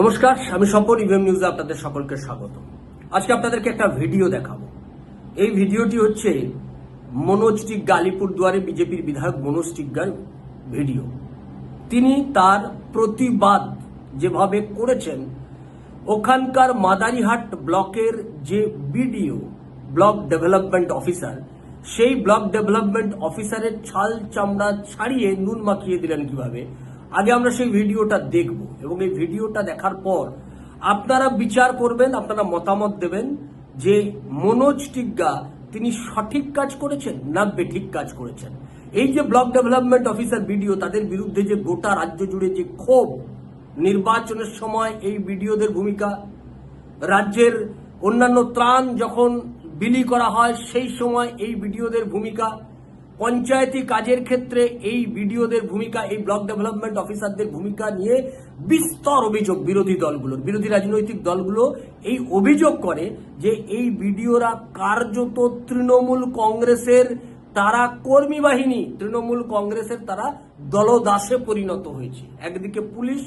নমস্কার আমি স্বপন ইভিএম নিউজে আপনাদের সকলকে স্বাগত। আজকে আপনাদেরকে একটা ভিডিও দেখাবো। এই ভিডিওটি হচ্ছে মনোজ টিগ্গা আলিপুরদুয়ারে বিজেপির বিধায়ক মনোজ টিগ্গার ভিডিও। তিনি তার প্রতিবাদ যেভাবে করেছেন, ওখানকার মাদারিহাট ব্লকের যে বিডিও, ব্লক ডেভেলপমেন্ট অফিসার, সেই ব্লক ডেভেলপমেন্ট অফিসারের ছাল চামড়া ছাড়িয়ে নুন মাখিয়ে দিলেন কীভাবে? আগে আমরা সেই ভিডিওটা দেখব এবং এই ভিডিওটা দেখার পর আপনারা বিচার করবেন, আপনারা মতামত দেবেন যে মনোজ টিগ্গা তিনি সঠিক কাজ করেছেন না বেঠিক কাজ করেছেন। এই যে ব্লক ডেভেলপমেন্ট অফিসার ভিডিও, তাদের বিরুদ্ধে যে গোটা রাজ্য জুড়ে যে ক্ষোভ, নির্বাচনের সময় এই বিডিওদের ভূমিকা, রাজ্যের অন্যান্য ত্রাণ যখন বিলি করা হয়, সেই সময় এই বিডিওদের ভূমিকা পঞ্চায়েতি কাজের ক্ষেত্রে এই বিডিওদের ভূমিকা, এই ব্লক ডেভেলপমেন্ট অফিসারদের ভূমিকা নিয়ে বিস্তর অভিযোগ বিরোধী দলগুলোর। বিরোধী রাজনৈতিক দলগুলো এই অভিযোগ করে যে এই বিডিওরা কার্যত তৃণমূল কংগ্রেসের তারা কর্মী বাহিনী, তৃণমূল কংগ্রেসের তারা দলদাসে পরিণত হয়েছে। একদিকে পুলিশ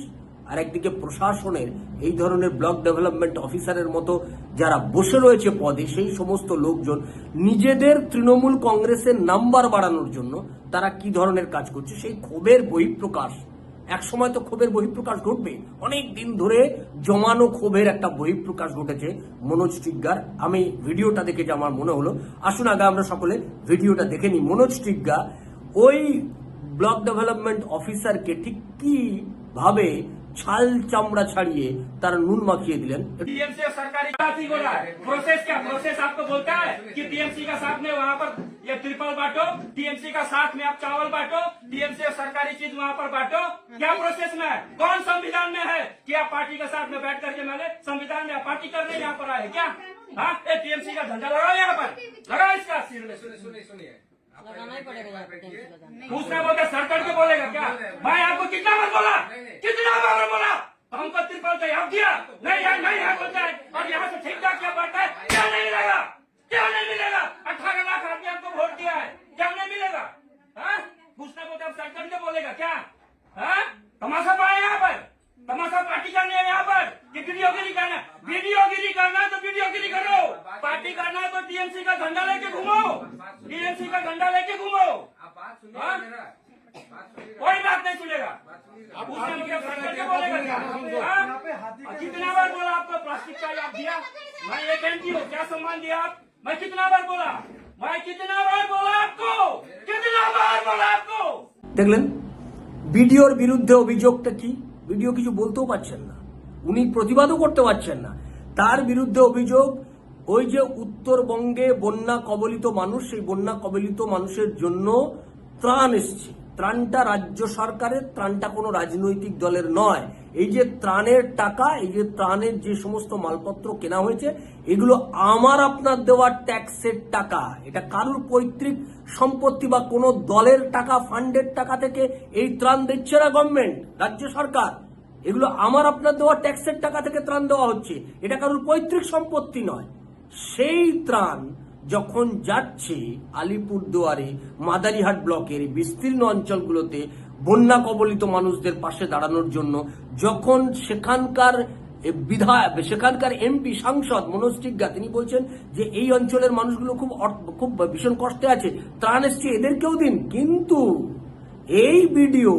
আর একদিকে প্রশাসনের এই ধরনের ব্লক ডেভেলপমেন্ট অফিসারের মতো যারা বসে রয়েছে পদে, সেই সমস্ত লোকজন নিজেদের তৃণমূল কংগ্রেসের নাম্বার বাড়ানোর জন্য তারা কি ধরনের কাজ করছে? সেই ক্ষোভের বহিঃপ্রকাশ। এক সময় তো ক্ষোভের বহিঃপ্রকাশ ঘটবে। অনেক দিন ধরে জমানো ক্ষোভের একটা বহিঃপ্রকাশ ঘটেছে মনোজ টিগ্গার। আমি ভিডিওটা দেখে যে আমার মনে হলো। আসুন আগে আমরা সকলে ভিডিওটা দেখে নিই। মনোজ টিগ্গা ওই ব্লক ডেভেলপমেন্ট অফিসারকে ঠিক কি ভাবে ছাল চামড়া ছাড়িয়ে তারা নুন মাখিয়ে দিলেন टीएमसी और सरकारी बात ही बोला है प्रोसेस क्या प्रोसेस आपको बोलता है कि टीएमसी का साथ में वहाँ पर ये ट्रिपल बांटो टीएमसी का साथ में आप चावल बांटो टीएमसी और सरकारी चीज वहाँ पर बांटो क्या प्रोसेस में है कौन संविधान में है कि आप पार्टी के साथ में बैठ करके मैंने संविधान में आप पार्टी करने यहाँ पर आए क्या हाँ ये टीएमसी का झंडा लगाओ यहाँ पर लगाओ इसका सिर में सुनिए सुनिए सुनिए लगाना ही पड़ेगा बोलते सर चढ़ के बोलेगा क्या? भाई आपको कितना बार बोला? कितना बार बोला? हमको त्रिपल चाहिए अब दिया नहीं है। नहीं है बोलता है। और यहाँ से ठीक ठाक क्या बांटता है? क्या नहीं मिलेगा? क्या नहीं मिलेगा? अठारह लाख आदमी आपको वोट दिया है। क्या नहीं मिलेगा? हाँ? पूछना बोलते सर चढ़ के बोलेगा क्या? हाँ? तमाशा पाए यहाँ पर। तमाशा पार्टी करनी है यहाँ पर। कितनी होगी करना क्या सम्मान दिया आप मैं कितना बार बोला मैं कितना बार बोला आपको कितना बार बोला आपको দেখলেন বিডিওর বিরুদ্ধে অভিযোগটা কি বিডিও কিছু বলতেও পারছেন না উনি প্রতিবাদও করতে পারছেন না তার বিরুদ্ধে অভিযোগ ওই যে উত্তরবঙ্গে বন্যা কবলিত মানুষ সেই বন্যা কবলিত মানুষের জন্য ত্রাণ এসছে ত্রাণটা রাজ্য সরকারের ত্রাণটা কোনো রাজনৈতিক দলের নয় এই যে ত্রাণের টাকা, এই যে ত্রাণের যে সমস্ত মালপত্র কেনা হয়েছে, এগুলো আমার আপনার দেওয়া ট্যাক্সের টাকা। এটা কারুর পৈতৃক সম্পত্তি বা কোনো দলের টাকা, ফান্ডের টাকা থেকে এই ত্রাণ দিচ্ছে না গভর্নমেন্ট রাজ্য সরকার? এগুলো আমার আপনার দেওয়া ট্যাক্সের টাকা থেকে ত্রাণ দেওয়া হচ্ছে। এটা কারুর পৈতৃক সম্পত্তি নয়। সেই ত্রাণ যখন যাচ্ছে আলিপুরদুয়ারে, মাদারিহাট ব্লকের বিস্তীর্ণ অঞ্চলগুলোতে বন্যা কবলিত মানুষদের পাশে দাঁড়ানোর জন্য যখন সেখানকার বিধায়ক, সেখানকার এমপি সাংসদ মনোজ টিগ্গা তিনি বলছেন যে এই অঞ্চলের মানুষগুলো খুব খুব ভীষণ কষ্টে আছে, ত্রাণ এসছে, এদেরকেও দিন। কিন্তু এই ভিডিও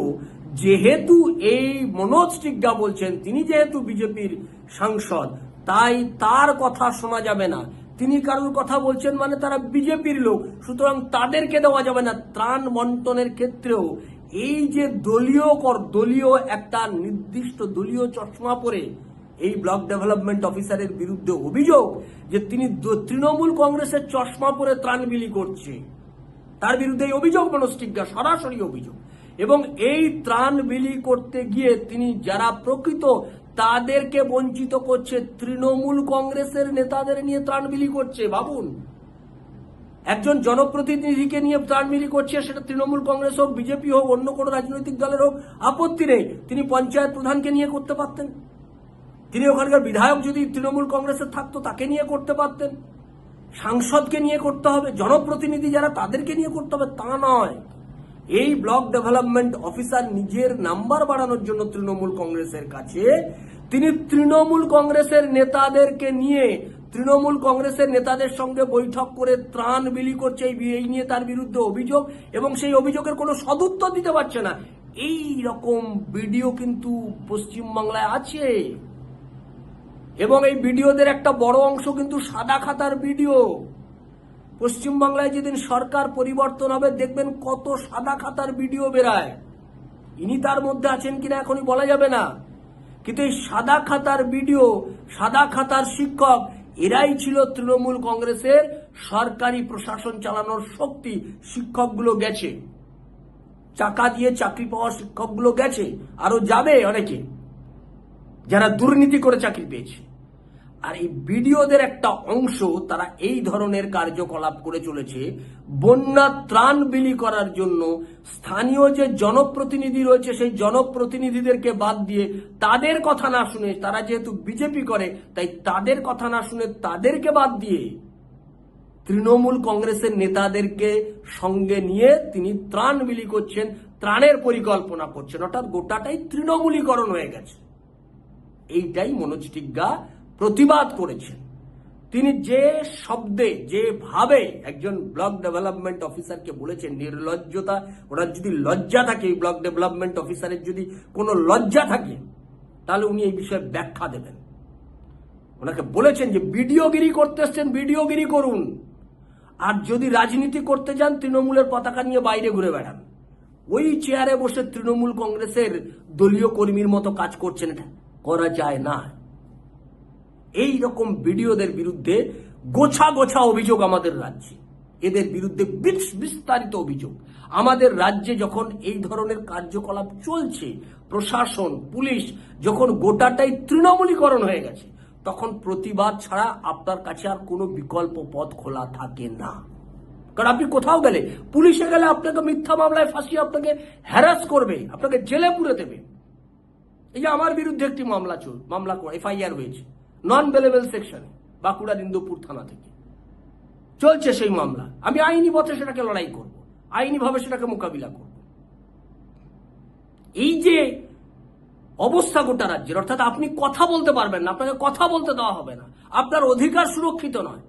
যেহেতু এই মনোজ টিগ্গা বলছেন, তিনি যেহেতু বিজেপির সাংসদ, তাই তার কথা শোনা যাবে না। তিনি কারোর কথা বলছেন মানে তারা বিজেপির লোক, সুতরাং তাদেরকে দেওয়া যাবে না। ত্রাণ বন্টনের ক্ষেত্রেও এই যে দলীয় কর, দলীয় একটা নির্দিষ্ট দলীয় চশমা পরে এই ব্লক ডেভেলপমেন্ট অফিসারের বিরুদ্ধে অভিযোগ যে তিনি তৃণমূল কংগ্রেসের চশমা পরে ত্রাণ বিলি করছে। তার বিরুদ্ধে এই অভিযোগ মনস্টিজ্ঞা সরাসরি অভিযোগ। এবং এই ত্রাণ বিলি করতে গিয়ে তিনি যারা প্রকৃত তাদেরকে বঞ্চিত করছে, তৃণমূল কংগ্রেসের নেতাদের নিয়ে ত্রাণ বিলি করছে, ভাবুন। একজন জনপ্রতিনিধিকে নিয়ে ত্রাণ করছে, সেটা তৃণমূল কংগ্রেস হোক, বিজেপি হোক, অন্য কোনো রাজনৈতিক দলের হোক, আপত্তি নেই। তিনি পঞ্চায়েত প্রধানকে নিয়ে করতে পারতেন। তিনি ওখানকার বিধায়ক যদি তৃণমূল কংগ্রেসের থাকতো, তাকে নিয়ে করতে পারতেন। সাংসদকে নিয়ে করতে হবে, জনপ্রতিনিধি যারা তাদেরকে নিয়ে করতে হবে, তা নয়। এই ব্লক ডেভেলপমেন্ট অফিসার নিজের নাম্বার বাড়ানোর জন্য তৃণমূল কংগ্রেসের কাছে, তিনি তৃণমূল কংগ্রেসের নেতাদেরকে নিয়ে তৃণমূল কংগ্রেসের নেতাদের সঙ্গে বৈঠক করে ত্রাণ বিলি করছে এই নিয়ে তার বিরুদ্ধে অভিযোগ এবং সেই অভিযোগের কোনো সদুত্তর দিতে পারছে না। এই রকম ভিডিও কিন্তু পশ্চিমবাংলায় আছে। এবং এই ভিডিওদের একটা বড় অংশ কিন্তু সাদা খাতার ভিডিও। পশ্চিমবাংলায় যেদিন সরকার পরিবর্তন হবে, দেখবেন কত সাদা খাতার ভিডিও বেরায়। ইনি তার মধ্যে আছেন কিনা এখনই বলা যাবে না। কিন্তু এই সাদা খাতার ভিডিও, সাদা খাতার শিক্ষক এরাই ছিল তৃণমূল কংগ্রেসের সরকারি প্রশাসন চালানোর শক্তি। শিক্ষকগুলো গেছে। চাকা দিয়ে চাকরি পাওয়া শিক্ষকগুলো গেছে। আরও যাবে অনেকে। যারা দুর্নীতি করে চাকরি পেয়েছে। আর এই বিডিওদের একটা অংশ তারা এই ধরনের কার্যকলাপ করে চলেছে, বন্যা ত্রাণ বিলি করার জন্য। স্থানীয় যে জনপ্রতিনিধি রয়েছে, সেই জনপ্রতিনিধিদেরকে বাদ দিয়ে তাদের কথা না শুনে, তারা যেহেতু বিজেপি করে, তাই তাদের কথা না শুনে তাদেরকে বাদ দিয়ে তৃণমূল কংগ্রেসের নেতাদেরকে সঙ্গে নিয়ে তিনি ত্রাণ বিলি করছেন, ত্রাণের পরিকল্পনা করছেন। অর্থাৎ গোটাটাই তৃণমূলীকরণ হয়ে গেছে। এইটাই মনোজ টিগ্গা প্রতিবাদ করেছেন। তিনি যে শব্দে, যে ভাবে একজন ব্লক ডেভেলপমেন্ট অফিসারকে বলেছেন, নির্লজ্জতা, ওনার যদি লজ্জা থাকে ব্লক ডেভেলপমেন্ট অফিসারের যদি কোনো লজ্জা থাকে, তাহলে উনি এই বিষয়ে ব্যাখ্যা দেবেন। ওনাকে বলেছেন যে ভিডিওগিরি করতে এসছেন ভিডিওগিরি করুন। আর যদি রাজনীতি করতে যান, তৃণমূলের পতাকা নিয়ে বাইরে ঘুরে বেড়ান। ওই চেয়ারে বসে তৃণমূল কংগ্রেসের দলীয় কর্মীর মতো কাজ করছেন এটা। করা যায় না। এই রকম ভিডিওদের বিরুদ্ধে গোছা গোছা অভিযোগ আমাদের রাজ্যে। এদের বিরুদ্ধে বিস- বিস্তারিত অভিযোগ। আমাদের রাজ্যে যখন এই ধরনের কার্যকলাপ চলছে, প্রশাসন, পুলিশ যখন গোটাটাই তৃণমূলীকরণ হয়ে গেছে, তখন প্রতিবাদ ছাড়া আপনার কাছে আর কোনো বিকল্প পথ খোলা থাকে না। কারণ আপনি কোথাও গেলে, পুলিশে গেলে আপনাকে মিথ্যা মামলায় ফাঁসিয়ে আপনাকে হ্যারাস করবে, আপনাকে জেলে পুরে দেবে। এই যে আমার বিরুদ্ধে একটি মামলা চল, মামলা এফআইআর হয়েছে। নন বেলেবেল সেকশনে বাঁকুড়া ইন্দুপুর থানা থেকে। চলছে সেই মামলা। আমি আইনি পথে সেটাকে লড়াই করব। আইনি ভাবে সেটাকে মোকাবিলা করব। এই যে অবস্থা গোটা রাজ্যের, অর্থাৎ আপনি কথা বলতে পারবেন না, আপনাকে কথা বলতে দেওয়া হবে না। আপনার অধিকার সুরক্ষিত নয়।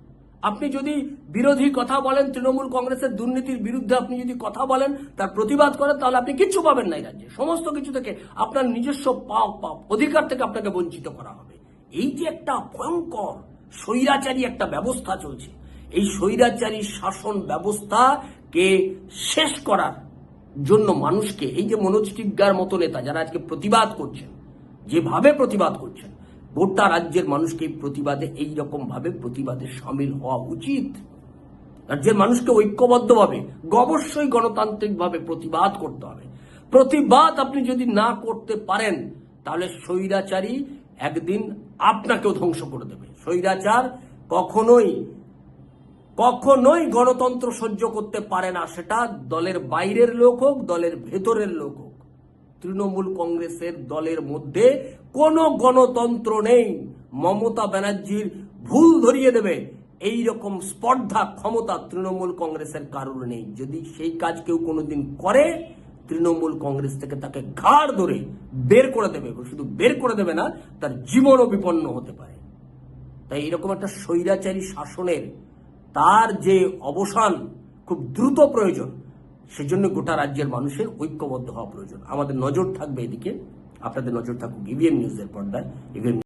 আপনি যদি বিরোধী কথা বলেন, তৃণমূল কংগ্রেসের দুর্নীতির বিরুদ্ধে আপনি যদি কথা বলেন, তার প্রতিবাদ করেন, তাহলে আপনি কিচ্ছু পাবেন না এই রাজ্যে। সমস্ত কিছু থেকে আপনার নিজস্ব পাপ, অধিকার থেকে আপনাকে বঞ্চিত করা হবে। এই যে একটা ভয়ঙ্কর স্বৈরাচারী একটা ব্যবস্থা চলছে, এই স্বৈরাচারী শাসন ব্যবস্থাকে শেষ করার জন্য মানুষকে, এই যে মনোজ টিগ্গার মতো নেতা যারা আজকে প্রতিবাদ করছেন, যেভাবে প্রতিবাদ করছেন, গোটা রাজ্যের মানুষকে এই প্রতিবাদে, এই রকম ভাবে প্রতিবাদে সামিল হওয়া উচিত। রাজ্যের মানুষকে ঐক্যবদ্ধভাবে, অবশ্যই গণতান্ত্রিকভাবে প্রতিবাদ করতে হবে। প্রতিবাদ আপনি যদি না করতে পারেন, তাহলে স্বৈরাচারী একদিন আপনাকেও ধ্বংস করে দেবে। স্বৈরাচার কখনোই কখনোই গণতন্ত্র সহ্য করতে পারে না। সেটা দলের বাইরের লোক হোক, দলের ভেতরের লোক হোক। তৃণমূল কংগ্রেসের দলের মধ্যে কোনো গণতন্ত্র নেই। মমতা ব্যানার্জির ভুল ধরিয়ে দেবে। এই রকম স্পর্ধা, ক্ষমতা তৃণমূল কংগ্রেসের কারোর নেই। যদি সেই কাজ কেউ কোনোদিন করে তৃণমূল কংগ্রেস থেকে তাকে ঘাড় ধরে বের করে দেবে, শুধু বের করে দেবে না, তার জীবনও বিপন্ন হতে পারে। তাই এরকম একটা স্বৈরাচারী শাসনের তার যে অবসান খুব দ্রুত প্রয়োজন, সেজন্য গোটা রাজ্যের মানুষের ঐক্যবদ্ধ হওয়া প্রয়োজন। আমাদের নজর থাকবে এদিকে। আপনাদের নজর থাকুক ইভিএম নিউজের পর্দায়। ইভিএম